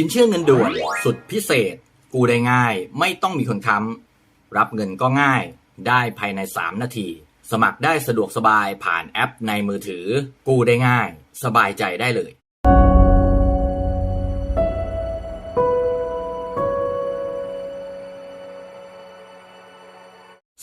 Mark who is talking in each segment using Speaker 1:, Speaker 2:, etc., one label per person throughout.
Speaker 1: สินเชื่อเงินด่วนสุดพิเศษ กู้ได้ง่าย ไม่ต้องมีคนค้ำ รับเงินก็ง่าย ได้ภายใน 3 นาที สมัครได้สะดวกสบายผ่านแอปในมือถือ กู้ได้ง่าย สบายใจได้เลย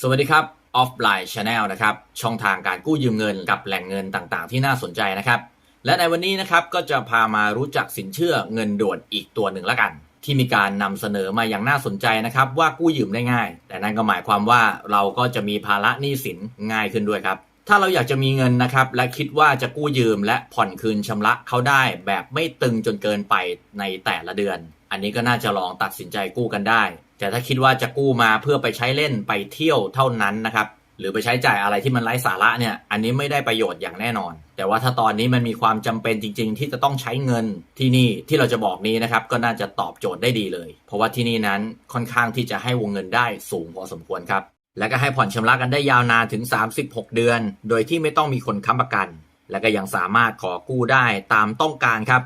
Speaker 1: สวัสดีครับออฟไลน์ชาแนลนะครับ ช่องทางการกู้ยืมเงินกับแหล่งเงินต่างๆ ที่น่าสนใจนะครับ และในวันนี้นะครับก็จะพามารู้จักสินเชื่อเงินด่วนอีกตัวหนึ่งละกัน ที่มีการนำเสนอมาอย่างน่าสนใจนะครับว่ากู้ยืมได้ง่าย แต่นั่นก็หมายความว่าเราก็จะมีภาระหนี้สินง่ายขึ้นด้วยครับ ถ้าเราอยากจะมีเงินนะครับและคิดว่าจะกู้ยืมและผ่อนคืนชำระเขาได้แบบไม่ตึงจนเกินไปในแต่ละเดือน อันนี้ก็น่าจะลองตัดสินใจกู้กันได้ แต่ถ้าคิดว่าจะกู้มาเพื่อไปใช้เล่นไปเที่ยวเท่านั้นนะครับ หรือไปใช้จ่ายอะไรที่มันไร้สาระเนี่ย อันนี้ไม่ได้ประโยชน์อย่างแน่นอน แต่ว่าถ้าตอนนี้มันมีความจำเป็นจริง ๆ ที่จะต้องใช้เงินที่นี่ที่เราจะบอกนี้นะครับ ก็น่าจะตอบโจทย์ได้ดีเลย เพราะว่าที่นี่นั้นค่อนข้างที่จะให้วงเงินได้สูงพอสมควรครับ และก็ให้ผ่อนชำระกันได้ยาวนานถึง 36 เดือน โดยที่ไม่ต้องมีคนค้ำประกัน และก็ยังสามารถขอกู้ได้ตามต้องการครับ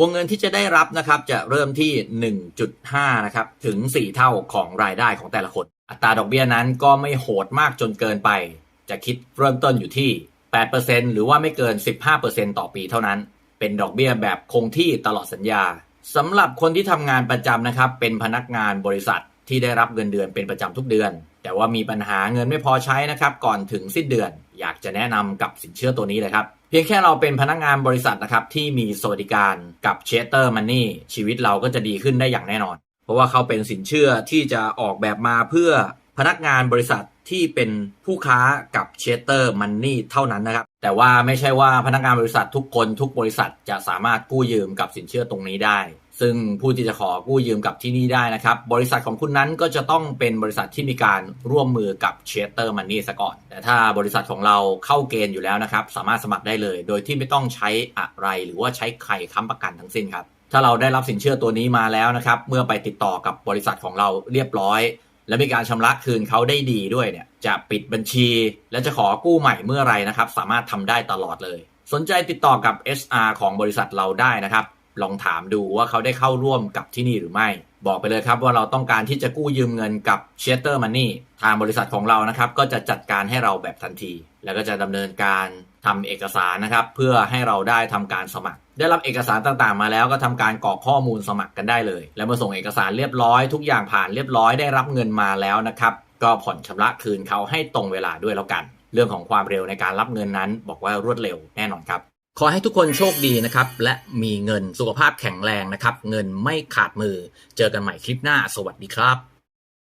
Speaker 1: วงเงินที่จะได้รับนะครับจะเริ่มที่ 1.5 นะครับถึง 4 เท่าของรายได้ของแต่ละคน อัตราดอกเบี้ยนั้นก็ไม่โหดมากจนเกินไป จะคิดเริ่มต้นอยู่ที่ 8%หรือว่าไม่เกิน 15%ต่อปีเท่านั้น เป็นดอกเบี้ยแบบคงที่ตลอดสัญญาสำหรับคนที่ทำงานประจำนะครับ เป็นพนักงานบริษัทที่ได้รับเงินเดือนเป็นประจำทุกเดือน แต่ว่ามีปัญหาเงินไม่พอใช้นะครับ ก่อนถึงสิ้นเดือน อยากจะแนะนำกับสินเชื่อตัวนี้เลยครับ เพียงแค่เราเป็นพนักงานบริษัทนะครับที่มีสวัสดิการกับเชสเตอร์มันนี่ชีวิตเราก็จะดีขึ้นได้อย่างแน่นอน เพราะว่าเขาเป็นสินเชื่อที่จะออกแบบมาเพื่อพนักงานบริษัทที่เป็นผู้ค้ากับเชสเตอร์มันนี่เท่านั้นนะครับ แต่ว่าไม่ใช่ว่าพนักงานบริษัททุกคนทุกบริษัทจะสามารถกู้ยืมกับสินเชื่อตรงนี้ได้ ซึ่งผู้ที่จะขอกู้ยืมกับที่นี่ได้นะครับ บริษัทของคุณนั้นก็จะต้องเป็นบริษัทที่มีการร่วมมือกับเชสเตอร์มันนี่ซะก่อน แต่ถ้าบริษัทของเราเข้าเกณฑ์อยู่แล้วนะครับ สามารถสมัครได้เลย โดยที่ไม่ต้องใช้อะไรหรือว่าใช้ใครค้ำประกันทั้งสิ้นครับ ถ้าเราได้รับสินเชื่อตัวนี้มาแล้วนะครับ เมื่อไปติดต่อกับบริษัทของเราเรียบร้อย และมีการชำระคืนเขาได้ดีด้วยเนี่ย จะปิดบัญชี และจะขอกู้ใหม่เมื่อไรนะครับ สามารถทำได้ตลอดเลย สนใจติดต่อกับ SR ของบริษัทเราได้นะครับ ลองถามดูว่าเขาได้เข้าร่วมกับที่นี่หรือไม่ บอกไปเลยครับว่าเราต้องการที่จะกู้ยืมเงินกับ s h e t e r Money ทางบริษัทของเรานะครับ ก็จะจัดการให้เราแบบทันที แล้วก็จะดำเนินการ ทำเอกสารนะครับ เพื่อให้เราได้ทำการสมัคร ได้รับเอกสารต่างๆ มาแล้วก็ทำการกรอกข้อมูลสมัครกันได้เลย แล้วมื่อส่งเอกสารเรียบร้อยทุกอย่างผ่านเรียบร้อยได้รับเงินมาแล้วนะครับ ก็ผ่อนชำระคืนเขาให้ตรงเวลาด้วยแล้วกัน เรื่องของความเร็วในการรับเงินนั้น บอกว่ารวดเร็วแน่นอนครับขอให้ทุกคนโชคดีนะครับ และมีเงินสุขภาพแข็งแรงนะครับ เงินไม่ขาดมือ เจอกันใหม่คลิปหน้า สวัสดีครับ